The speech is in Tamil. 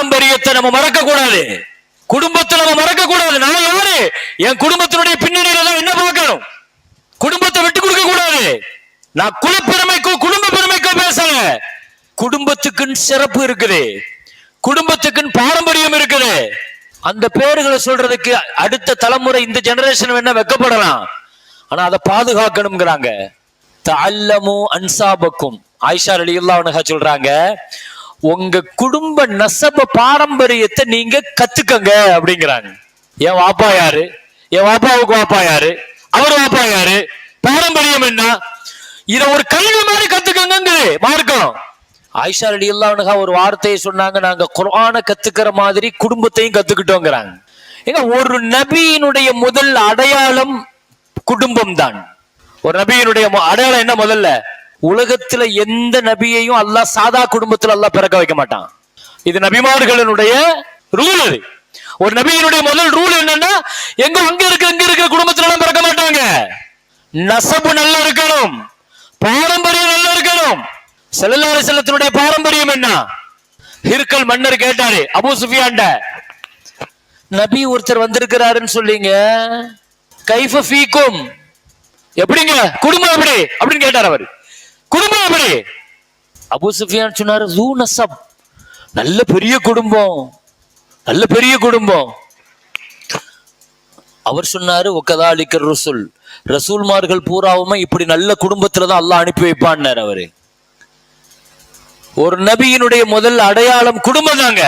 பாரம்பரியத்தை நம்ம மறக்க கூடாது குடும்பத்தை நம்ம மறக்க கூடாது நான் யாரு? என் குடும்பத்தினுடைய பின்னணியில தான் என்ன பார்க்கணும்? குடும்பத்தை விட்டு கொடுக்க கூடாது நான் குலப்பெருமைக்கோ குடும்ப பெருமைக்கோ பேசல. குடும்பத்துக்குன்னு சிறப்பு இருக்குது. குடும்பத்துக்குன்னு பாரம்பரியம் இருக்குது. அந்த பேர்களை சொல்றதுக்கு அடுத்த தலைமுறை இந்த ஜெனரேஷன் வேணா வெக்கப்படலாம்? ஆனா அதை பாதுகாக்கணுங்கிறாங்க தல்லமு அன்சாபக்கும். ஆயிஷா அலியுல்லா சொல்றாங்க உங்க குடும்ப நசப பாரம்பரியத்தை நீங்க கத்துக்கங்க அப்படிங்கிறாங்க. என் வாப்பா யாரு? என் வாப்பாவுக்கு வாப்பா யாரு? அவர் வாப்பா யாரு? பாரம்பரியம் என்ன? இத ஒரு கல்வி மாதிரி கத்துக்கங்க மார்க்கம். ஆயிஷா அலி அல்லாஹா ஒரு வார்த்தையை சொன்னாங்க நாங்க குரான கத்துக்கிற மாதிரி குடும்பத்தையும் கத்துக்கிட்டோங்கிறாங்க. ஏங்க ஒரு நபியினுடைய முதல் அடையாளம் குடும்பம் தான் ஒரு நபியினுடைய அடையாளம் என்ன முதல்ல? உலகத்துல எந்த நபியையும் அல்லாஹ் சாதா குடும்பத்துல அல்லாஹ் பிறக்க வைக்க மாட்டான். இது நபிமார்களினுடைய ரூல் இது. ஒரு நபியினுடைய முதல் ரூல் என்னன்னா எங்க அங்க இருக்க இங்க இருக்கிற குடும்பத்துல எல்லாம் பிறக்க மாட்டாங்க. நசபு நல்லா இருக்கணும். பாரம்பரியம் நல்லா இருக்கணும். செல்லல்லாரி செல்லத்தினுடைய பாரம்பரியம் என்ன? ஹிர்கல் மன்னர் கேட்டாரு அபு சுஃபியாண்ட நபி ஒருத்தர் வந்திருக்கிறாருன்னு சொல்லிங்க கைஃப ஃபீக்கும். எப்படிங்க? குடும்பம் எப்படி? அப்படின்னு கேட்டார் அவர். குடும்பம் அப்படி. அபு சுஃபியான் சொன்னாரு ஜூ நசப் நல்ல பெரிய குடும்பம் நல்ல பெரிய குடும்பம். அவர் சொன்னாரு ஒக்கதா அளிக்கர் ரசூல் ரசூல்மார்கள் பூராவுமே இப்படி நல்ல குடும்பத்துல தான் அல்லாஹ் அனுப்பி வைப்பான்னார் அவரு. ஒரு நபியினுடைய முதல் அடையாளம் குடும்பம் தாங்க.